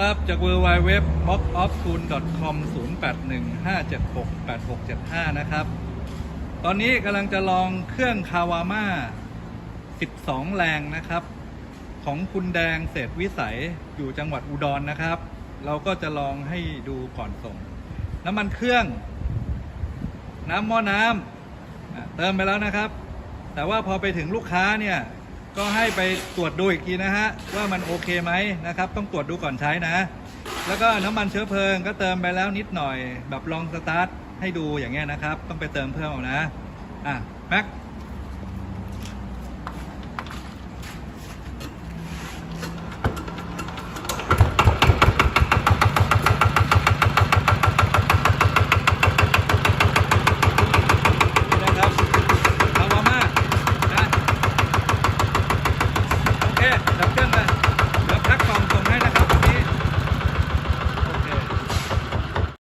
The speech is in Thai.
ครับจาก w w w b o x o f t o o l c o m 0815768675 นะครับ ตอนนี้กำลังจะลองเครื่องคาวาม่า 12 แรงนะครับ ของคุณแดงเศรษฐวิสัยอยู่จังหวัดอุดรนนะครับ เราก็จะลองให้ดูก่อนส่ง น้ำมันเครื่อง น้ำหม้อน้ำเติมไปแล้วนะครับ แต่ว่าพอไปถึงลูกค้าเนี่ย ก็ให้ไปตรวจดูอีกทีนะฮะว่ามันโอเคไหมนะครับ ต้องตรวจดูก่อนใช้นะ แล้วก็น้ำมันเชื้อเพลิงก็เติมไปแล้วนิดหน่อย แบบลองสตาร์ทให้ดูอย่างเงี้ยนะครับ ต้องไปเติมเพิ่มเอานะอะแม็ก